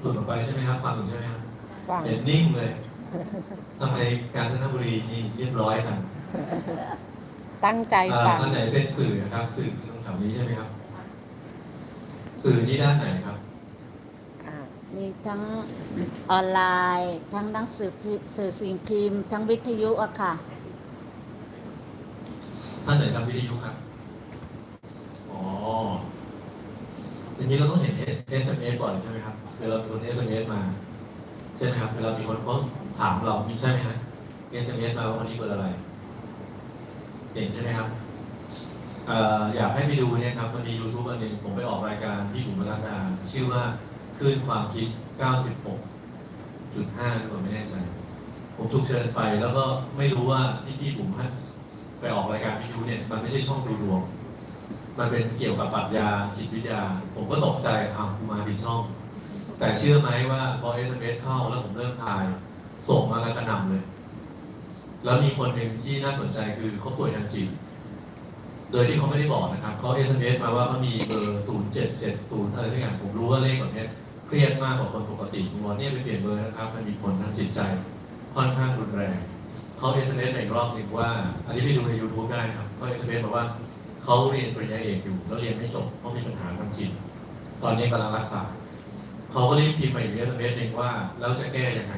หลุดออกไปใช่ไหมครับฟังอยู่ใช่ไหมครับฟังเห็นนิ่งเลยทำไมกาญจนบุรีนี่เรียบร้อยจังตั้งใจอ่าฟังอันไหนเป็นสื่อนะครับ สื่อตรงแถวนี้ใช่ไหมครับ สื่อนี่ด้านไหนครับอ่ามีทั้งออนไลน์ ทั้งหนังสือพิสื่อสิ่งพิมพ์ ทั้งวิทยุอะค่ะท่านไหนทำวิทยุครับ อ๋อ ทีนี้เราต้องเห็น SMS บ่อยใช่ไหมครับเวลามีคน SMS มา ใช่ไหมครับเวลามีคนเขาถามเรามีใช่ไหมฮะ SMS มาว่าวันนี้เบอร์อะไรเห็นใช่ไหมครับเอ่ออยากให้ไปดูเนี่ยครับมันมี YouTube อันหนึงผมไปออกรายการที่บุ๋มรัตนาชื่อว่าคลื่นความคิด 96.5หรือเปล่าไม่แน่ใจ ผมถูกเชิญไปแล้วก็ไม่รู้ว่าที่พี่บุ๋มให้ไปออกรายการวิทยุเนี่ย มันไม่ใช่ช่องดูดวง มันเป็นเกี่ยวกับปรัชญาจิตวิทยา ผมก็ตกใจอ้าวกูมาผิดช่อง แต่เชื่อไหมว่าพอ SMS เเข้าแล้วผมเริ่มทาย ส่งมาแล้วกระหน่ำเลย แล้วมีคนหนึ่งที่น่าสนใจคือเขาป่วยทางจิต โดยที่เขาไม่ได้บอกนะครับเขา SMS มาว่าเขามีเบอร์0770อะไรทุกอย่างผมรู้ว่าเลขแบบนี้เครียดมากกว่าคนปกติผมบอเนี่ยไปเปลี่ยนเบอร์นะครับ มันมีผลทางจิตใจค่อนข้างรุนแรงเขา SMS มาอีกรอบหนึ่งว่า อันนี้ไปดูใน YouTube ได้ครับเขา SMS บอกว่า เขาเรียนปริญญาเอกอยู่แล้วเรียนไม่จบเพราะมีปัญหาทางจิต ตอนนี้กำลังรักษาเขาก็รีบพิมพ์มาอีก SMS หนึ่งว่าแล้วจะแก้ยังไง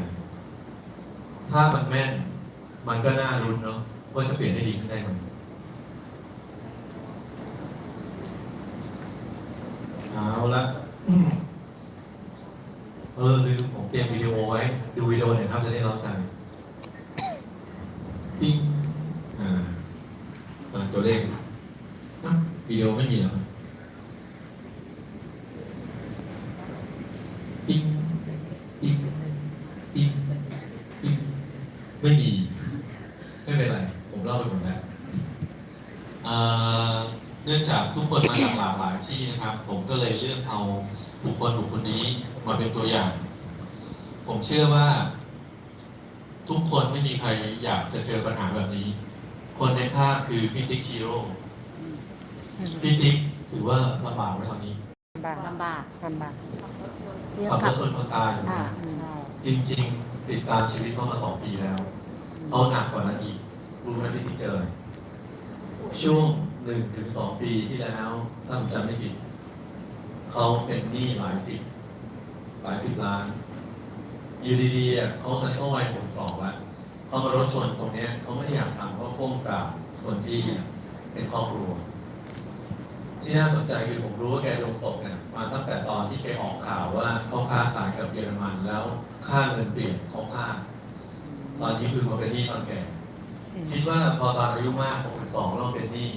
ถ้ามันแม่นมันก็น่ารุนเนาะว่าจะเปลี่ยนให้ดีขึ้นได้ไหมเอาละเออคือผมเตรียมวิดีโอไว้ ดูวิดีโอหน่อยครับจะได้รับใจปิ้งอ่าอ่าตัวเลขอะ วิดีโอไม่มีแล้วปิ้งปิ้งปิ้งปิ้งไม่มี ไม่เป็นไร ผมเล่าไปหมดแล้วอ่าเนื่องจากทุกคนมาจากหลากหลายที่นะครับ ผมก็เลยเลือกเอาบุคคลบุคคลนี้มาเป็นตัวอย่าง ผมเชื่อว่า ทุกคนไม่มีใครอยากจะเจอปัญหาแบบนี้ คนในภาพคือพิติกชิโร่ พิติกถือว่าลำบากไหมตอนนี้ลำบากลำบากลำบากที่ขับรขัถบชนคนตายอยู่อ่านะใช่จริง ๆ ติดตามชีวิตเขามาสองปีแล้วเขาหนักกว่านั้นอีก รู้ไหมพี่ที่เจออะไรช่วงหนึ่งถึงสองปีที่แล้วถ้าผมจำไม่ผิดเขาเป็นหนี้หลายสิบหลายสิบล้าน อยู่ดีๆอะเขาตอนนี้เขาวัยหกสองแล้วเขามารถชนตรงเนี้ยเขาไม่ได้อยากทำเขาก้มกราบคนที่เป็นครอบครัว ที่น่าสนใจคือผมรู้ว่าแกดวงตกเนี่ยมาตั้งแต่ตอนที่แกออกข่าวว่าเขาค้าขายกับเยอรมันแล้วค่าเงินเปลี่ยนเขาพลาดตอนนี้คือมาเป็นหนี้ตอนแก่คิดว่าพอตอนอายุมาก62เราเป็นหนี้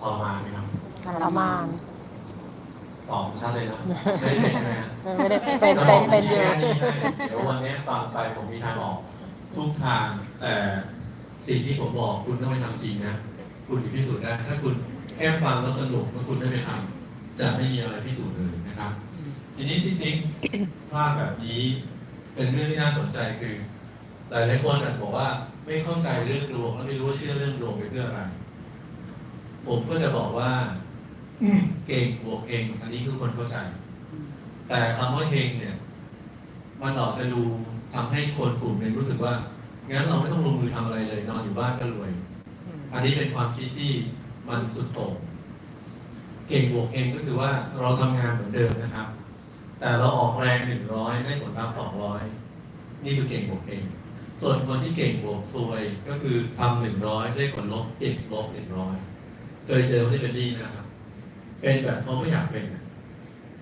ทรมานไหมครับททรมานตอบชัดเลยนะไม่ได้ใช่ไหมฮะไม่ได้เป็นเป็นเป็นอยู่จะบอกมีแค่นี้ให้เดี๋ยววันนี้ฟังไปผมมีทางออก ทุกทางแต่สิ่งที่ผมบอกคุณต้องไปทำจริงนะ คุณถึงพิสูจน์ได้ถ้าคุณแค่ฟังแล้วสนุกแล้วคุณไม่ไปทำจะไม่มีอะไรพิสูจน์เลยนะครับ ทีนี้พี่ติ๊กภาพแบบนี้เป็นเรื่องที่น่าสนใจคือหลายหลายๆคนอาจจะบอกว่าไม่เข้าใจเรื่องดวงแล้วไม่รู้ว่าเชื่อเรื่องดวงไปเพื่ออะไร ผมก็จะบอกว่าเก่งบวกเองอันนี้คือคนเข้าใจ แต่คำว่าเฮงเนี่ย มันออกจะดูทำให้คนกลุ่มหนึ่งรู้สึกว่างั้นเราไม่ต้องลงมือทำอะไรเลยนอนอยู่บ้านก็รวย อันนี้เป็นความคิดที่ มันสุดโต่งเก่งบวกเองก็คือว่าเราทำงานเหมือนเดิมนะครับ แต่เราออกแรงหนึ่งร้อยได้ผลลัพธ์สองร้อยนี่คือเก่งบวกเองส่วนคนที่เก่งบวกซวยก็คือทำหนึ่งร้อยได้ผลลบติดลบหนึ่งร้อยเคยเจอคนที่เป็นดีนะครับ เป็นแบบเขาไม่อยากเป็น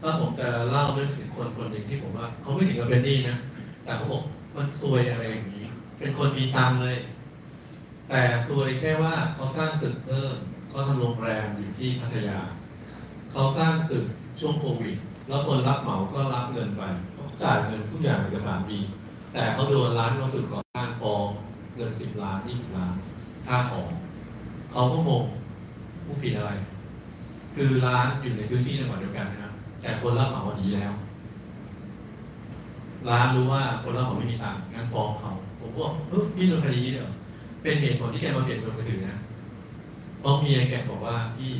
ถ้าผมจะเล่าเรื่องถึงคนคนหนึ่งที่ผมว่าเขาไม่ถึงกับเป็นดีนะแต่เขาบอกมันซวยอะไรอย่างนี้ เป็นคนมีตังเลย แต่ซวยแค่ว่าเขาสร้างตึกเพิ่ม เขาทำโรงแรมอยู่ที่พัทยา เขาสร้างตึกช่วงโควิด แล้วคนรับเหมาก็รับเงินไปเขาจ่ายเงินทุกอย่างเอกสารดีแต่เขาโดนร้านวัสดุก่อสร้างฟ้องเงินสิบล้านยี่สิบล้านค่าของเขาก็งงผู้ผิดอะไร คือร้านอยู่ในพื้นที่จังหวัดเดียวกันนะครับแต่คนรับเหมาหนีแล้ว ร้านรู้ว่าคนรับเหมาไม่มีตังค์งั้นฟ้องเขาผมก็บอกเออพี่โดนคดีนี้เหรอเป็นเหตุผลที่แกมาเปลี่ยนตัวมือถือนะ พราะเมียแกบอกว่าพี่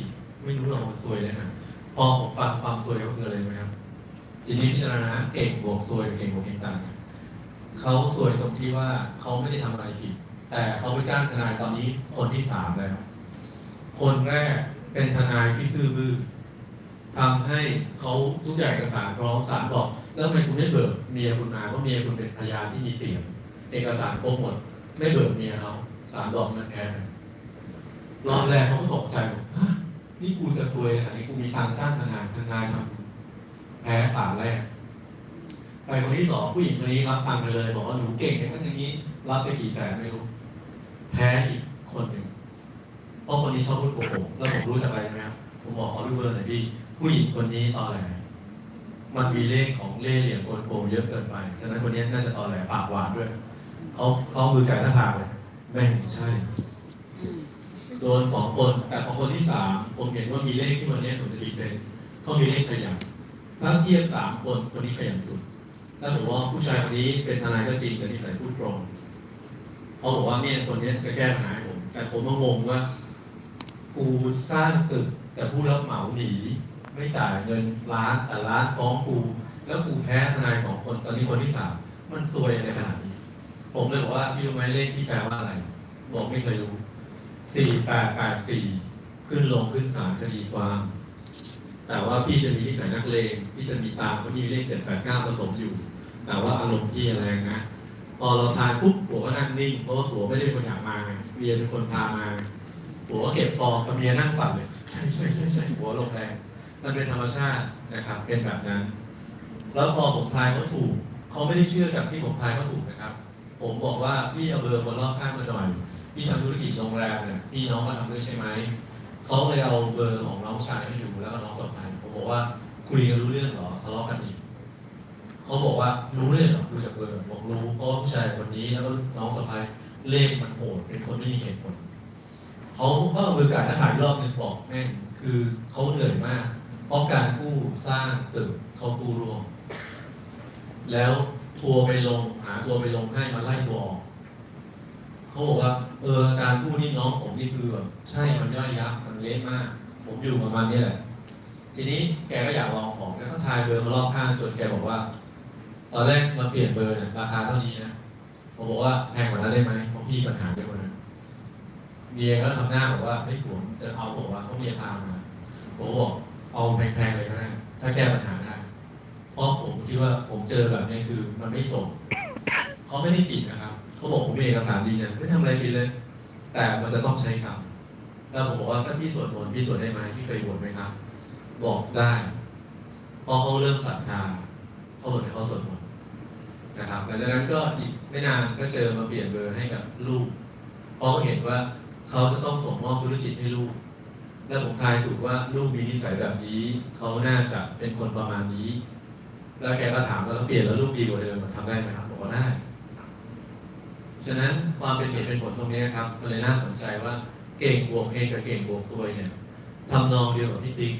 ไม่รู้หรอกมันซวยเลยนะพอผมฟังความซวยเขาคืออะไรไหมครับ ทีนี้พิจารณาเก่งบวกซวยเก่งบวกเก่งต่างเขาซวยตรงที่ว่าเขาไม่ได้ทำอะไรผิด แต่เขาไปจ้างทนายตอนนี้คนที่สามแล้ว คนแรกเป็นทนายที่ซื่อบื้อทำให้เขาทุกอย่างเอกสารพร้อมศาลบอก แล้วทำไมคุณไม่เบิกเมียคุณมาเพราะเมียคุณเป็นพยานที่มีเสียง เอกสารครบหมด ไม่เบิกเมียเขาศาลบอกมันแพ้ นรอบแรกเขาก็ตกใจบอกฮะนี่กูจะซวยขนาดนี้กูมีทางจ้างทนายทนายทำแพ้ศาลแรกไปคนที่สองผู้หญิงคนนี้รับตังค์ไปเลย บอกว่าหนูเก่งอย่างนั้นอย่างนี้ รับไปกี่แสนไม่รู้ แพ้อีกคนหนึ่งเพราะคนนี้ชอบพูดโกหกแล้วผมรู้จากอะไรไหมครับผมบอกขอดูเบอร์หน่อยพี่ผู้หญิงคนนี้ตอแหลมันมีเลขของเล่เหลี่ยมโกลโกงเยอะเกินไปฉะนั้นคนนี้น่าจะตอแหลปากหวานด้วยเขาเขามือไก่หน้าผากเลยแม่ใช่ โดนสองคน แต่พอคนที่สามผมเห็นว่ามีเลขที่วันนี้ผมจะรีเซ็ตเขามีเลขขยันถ้าเทียบสามคนคนนี้ขยันสุดถ้าผมว่าผู้ชายคนนี้เป็นทนายก็จริงแต่นิสัยพูดตรงเขาบอกว่าเนี่ยคนนี้จะแก้ปัญหาผมแต่ผมก็งงว่ากูสร้างตึกแต่ผู้รับเหมาหนีไม่จ่ายเงินล้านแต่ล้านฟ้องกู แล้วกูแพ้ทนายสองคนตอนนี้คนที่สามมันซวยอะไรขนาดนี้ ผมเลยบอกว่าพี่รู้ไหมเลขที่แปลว่าอะไร บอกไม่เคยรู้ สี่แปดแปดสี่ขึ้นลงขึ้นศาลคดีความ แต่ว่าพี่จะมีนิสัยนักเลงที่จะมีตามคนที่มีเลขเจ็ดแปดเก้าผสมอยู่ แต่ว่าอารมณ์พี่แรงนะพอเราทานปุ๊บผัวก็นั่งนิ่งเพราะว่าผัวไม่ได้คนอยากมาเมียเป็นคนพามาผัวก็เก็บฟองกับเมียนั่งสั่นเลยใช่ใช่ใช่ใช่ผัวลงแรงมันเป็นธรรมชาตินะครับ เป็นแบบนั้น แล้วพอผมทายเขาถูกเขาไม่ได้เชื่อจากที่ผมทายเขาถูกนะครับ ผมบอกว่าพี่เอาเบอร์คนรอบข้างมาหน่อย พี่ทำธุรกิจโรงแรมเนี่ยพี่น้องมาทำด้วยใช่ไหมเขาเลยเอาเบอร์ของน้องชายให้ดูแล้วก็น้องสะพ้ายผมบอกว่าคุยกันรู้เรื่องเหรอทะเลาะกันอีกเขาบอกว่ารู้เรื่องเหรอดูจากเบอร์บอกรู้เพราะผู้ชายคนนี้แล้วก็น้องสะพ้ายเลขมันโหดเป็นคนไม่มีเหตุผลเขาก็เอาเบอร์การทหารรอบหนึ่งบอกแม่งคือเขาเหนื่อยมาก เพราะการกู้สร้างตึกเขากู้รวม แล้วทัวร์ไปลงหาทัวร์ไปลงให้มาไล่ทัวร์ออก เขาบอกว่าเอออาจารย์พูดนี่น้องผมนี่คือแบบใช่มันย่อยยับมันเละมาก ผมอยู่ประมาณนี้แหละ ทีนี้แกก็อยากลองของแล้วก็ทายเบอร์มารอบข้างจนแกบอกว่า ตอนแรกมาเปลี่ยนเบอร์เนี่ยราคาเท่านี้นะผมบอกว่าแพงกว่านั้นได้ไหมเพราะพี่ปัญหาเยอะกว่านั้นเมียก็ทำหน้าบอกว่าเฮ้ยผมจะเอาบอกว่าเขาเมียพามาผมบอกเอาแพงๆเลยก็ได้ถ้าแก้ปัญหาได้เพราะผมคิดว่าผมเจอแบบนี้คือมันไม่จบ เขาไม่ได้ติดนะครับเขาบอกผมมีเอกสารดีเนี่ยไม่ทำอะไรผิดเลย แต่มันจะต้องใช้คำแล้วผมบอกว่าถ้าพี่สวดมนต์พี่สวดได้ไหมพี่เคยบวชไหมครับ บอกได้พราะเขาเริ่มศรัทธาเขาบอกให้เขาสวดมนต์นะครับหลังจากนั้นก็อีกไม่นานก็เจอมาเปลี่ยนเบอร์ให้กับลูกเพราะเขาเห็นว่าเขาจะต้องส่งมอบธุรกิจให้ลูก แล้วผมทายถูกว่าลูกมีนิสัยแบบนี้ เขาน่าจะเป็นคนประมาณนี้ แล้วแกก็ถามว่าแล้วเปลี่ยนแล้วลูกดีกว่าเดิมมันทำได้ไหมครับบอกว่าได้ ฉะนั้นความเป็นเหตุเป็นผลตรงนี้ครับมันเลยน่าสนใจว่าเก่งบวกเองกับเก่งบวกซวยเนี่ยทำนองเดียวกับพี่ติ๊ก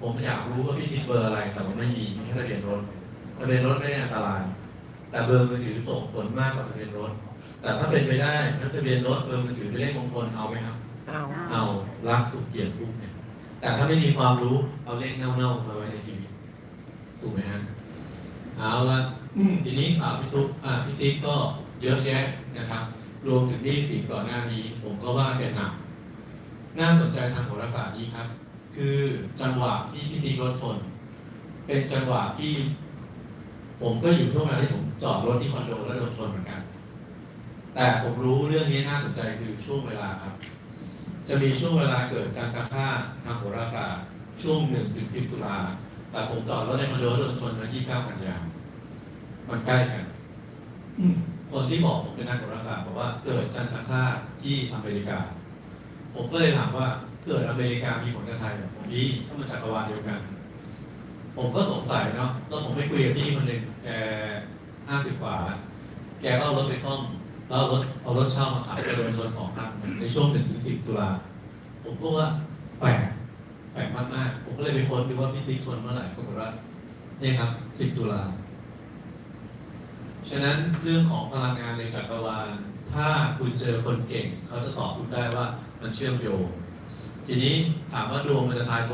ผมอยากรู้ว่าพี่ติ๊กเบอร์อะไรแต่มันไม่มีมีแค่ทะเบียนรถทะเบียนรถไม่ได้อันตราย แต่เบอร์มือถือส่งผลมากกว่าทะเบียนรถ แต่ถ้าเป็นไปได้ถ้าทะเบียนรถเบอร์มือถือเป็นเลขมงคลเอาไหมครับ เอาเอารักสุขเกียรติทุกข์เนี่ยแต่ถ้าไม่มีความรู้เอาเลขเน่าๆมาไว้ในชีวิตถูกไหมฮะเอาละอืมทีนี้ข่าวพี่ตุ๊กอ่าพี่ติ๊กก็ เยอะแยะนะครับ รวมถึงหนี้สินก่อนหน้านี้ ผมก็ว่าแกหนักน่าสนใจทางโหราศาสตร์นี้ครับ คือจังหวะที่พี่ติ๊กรถชน เป็นจังหวะที่ ผมก็อยู่ช่วงเวลาที่ผมจอดรถที่คอนโดแล้วโดนชนเหมือนกัน แต่ผมรู้เรื่องนี้น่าสนใจคือช่วงเวลาครับ จะมีช่วงเวลาเกิดจันทคาทางโหราศาสตร์ช่วงหนึ่งถึงสิบตุลาแต่ผมจอดรถในคอนโดโดนชนมายี่เก้ากันยามันใกล้กัน คนที่บอกผมเป็นนักโหราศาสตร์บอกว่าเกิดจันทคาที่อเมริกา ผมก็เลยถามว่าเกิดอเมริกามีผลกับไทยเหรอผมพี่ถ้ามันจักรวาลเดียวกัน ผมก็สงสัยเนาะแล้วผมไปคุยกับพี่คนหนึ่งแกห้าสิบกว่า แกก็เอารถไปซ่อมแล้วเอารถเอารถเช่ามาขายแกโดนชนสองครั้งในช่วงหนึ่งถึงสิบตุลาผมก็ว่าแปลกแปลกมากๆ ผมก็เลยไปค้นดูว่าพี่ติ๊กชนเมื่อไหร่ปรากฏว่าเนี่ยครับสิบตุลา ฉะนั้นเรื่องของพลังงานในจักรวาล ถ้าคุณเจอคนเก่ง เขาจะตอบคุณได้ว่ามันเชื่อมโยง ทีนี้ถามว่าดวงมันจะทายตรง